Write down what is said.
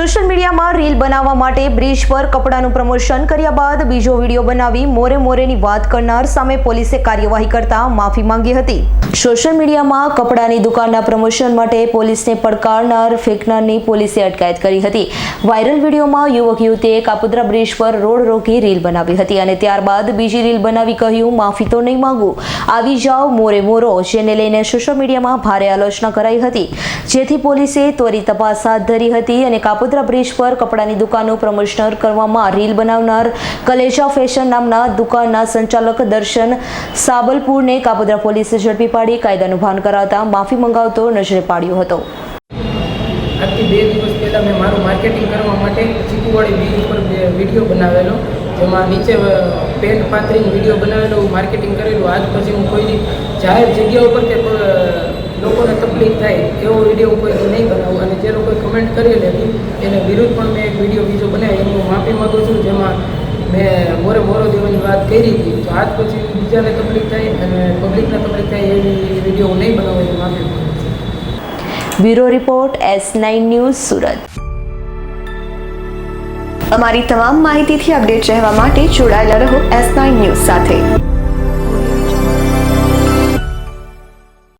Social મીડિયામાં reel બનાવવા માટે બ્રિજ પર કપડાનું પ્રમોશન કર્યા બાદ બીજો વીડિયો બનાવી મોરે મોરેની વાત કરનાર સામે પોલીસે કાર્યવાહી કરતા માફી માંગી હતી. સોશિયલ મીડિયામાં કપડાની દુકાનના પ્રમોશન માટે પોલીસને પડકારનાર, ફેંકનારની પોલીસે અટકાયત કરી હતી. વાયરલ વિડીયોમાં યુવક યુવતીએ કાપુદ્રા બ્રિજ પર રોડ રોકી રીલ બનાવી હતી અને ત્યારબાદ બીજી રીલ બનાવી કહ્યું, માફી તો નહીં માંગુ. આવી જાઓ મોરે મોરો, જેને લઈને સોશિયલ મીડિયામાં ભારે આલોચના કરાઈ હતી. જેથી પોલીસે ત્વરિત તપાસ હાથ ધરી હતી અને કાપોદ્રા બ્રિજ પર કપડાની દુકાનનું પ્રમોશનર કરવામાં રીલ બનાવનાર કલેજા ફેશન નામના દુકાનના સંચાલક દર્શન સાબલપુરને કાપોદ્રા પોલીસે ઝડપી પાડી કાયદાનું ભાન કરાવતા માફી મંગાવતો નજરે પાડ્યો હતો. આજથી બે દિવસ પહેલાં મેં મારું માર્કેટિંગ કરવા માટે ચીકુવાડી બીજ ઉપર વીડિયો બનાવેલો, જેમાં નીચે પેન્ટ પાથરીને વીડિયો બનાવેલો માર્કેટિંગ કરેલું. આજ પછી હું કોઈ જાહેર જગ્યા ઉપર કે લોકોને તકલીફ થાય એવો વીડિયો કોઈ નહીં બનાવું. અને જે લોકોએ કમેન્ટ કરી હતી એને વિરુદ્ધ પણ મેં એક વીડિયો બીજો બનાવ્યો, એનું માફી માગું છું, જેમાં મેં મોરે મોરો દેવાની વાત કરી હતી. તો આજ પછી બીજાને તકલીફ થાય અને પબ્લિકને તકલીફ થાય એવી વીડિયો નહીં બનાવું, એની માફી bureau report, S nine news, Surat. અમારી તમામ માહિતીથી અપડેટ રહેવા માટે જોડાયેલા રહો એસ નાઇન ન્યૂઝ સાથે.